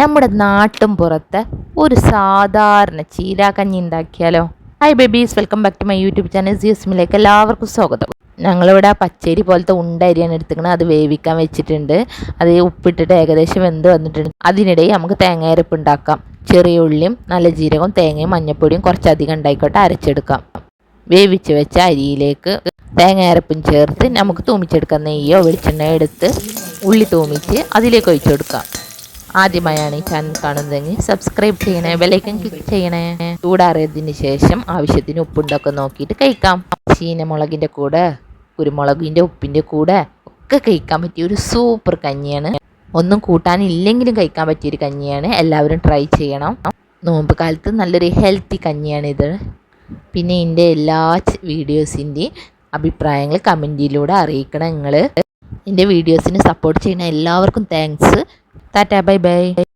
നമ്മുടെ നാട്ടും പുറത്ത് ഒരു സാധാരണ ചീരാക്കഞ്ഞി ഉണ്ടാക്കിയാലോ? Hi babies welcome back to my YouTube channel ജിഎസ്മിലേക്ക് എല്ലാവർക്കും സ്വാഗതം. ഞങ്ങളിവിടെ ആ പച്ചരി പോലത്തെ ഉണ്ട അരിയാണ് എടുത്തിരിക്കുന്നത് അത് വേവിക്കാൻ വെച്ചിട്ടുണ്ട്. അത് ഉപ്പിട്ടിട്ട് ഏകദേശം വെന്ത് വന്നിട്ടുണ്ട്. അതിനിടെ നമുക്ക് തേങ്ങയരപ്പ് ഉണ്ടാക്കാം. ചെറിയ ഉള്ളിയും നല്ല ജീരകവും തേങ്ങയും മഞ്ഞപ്പൊടിയും കുറച്ചധികം ഉണ്ടായിക്കോട്ടെ അരച്ചെടുക്കാം. വേവിച്ച് വെച്ച അരിയിലേക്ക് തേങ്ങയരപ്പും ചേർത്ത് നമുക്ക് തൂമിച്ചെടുക്കാം. നെയ്യോ വെളിച്ചെണ്ണയോ എടുത്ത് ഉള്ളി തൂമിച്ച് അതിലേക്ക് ഒഴിച്ചു കൊടുക്കാം. ആദ്യമായാണ് ഈ ചാനൽ കാണുന്നതെങ്കിൽ സബ്സ്ക്രൈബ് ചെയ്യണേ ബെലൈക്കൻ ക്ലിക്ക് ചെയ്യണേ. ചൂടാറിയതിന് ശേഷം ആവശ്യത്തിന് ഉപ്പുണ്ടൊക്കെ നോക്കിയിട്ട് കഴിക്കാം. ചീനമുളകിന്റെ കൂടെ കുരുമുളകിന്റെ ഉപ്പിന്റെ കൂടെ ഒക്കെ കഴിക്കാൻ പറ്റിയ ഒരു സൂപ്പർ കഞ്ഞിയാണ്. ഒന്നും കൂട്ടാനില്ലെങ്കിലും കഴിക്കാൻ പറ്റിയൊരു കഞ്ഞിയാണ്. എല്ലാവരും ട്രൈ ചെയ്യണം. നോമ്പ് കാലത്ത് നല്ലൊരു ഹെൽത്തി കഞ്ഞിയാണിത് പിന്നെ എന്റെ എല്ലാ വീഡിയോസിന്റെയും അഭിപ്രായങ്ങൾ കമന്റിലൂടെ അറിയിക്കണം നിങ്ങൾ എന്റെ വീഡിയോസിന് സപ്പോർട്ട് ചെയ്യുന്ന എല്ലാവർക്കും താങ്ക്സ് Tata, bye-bye.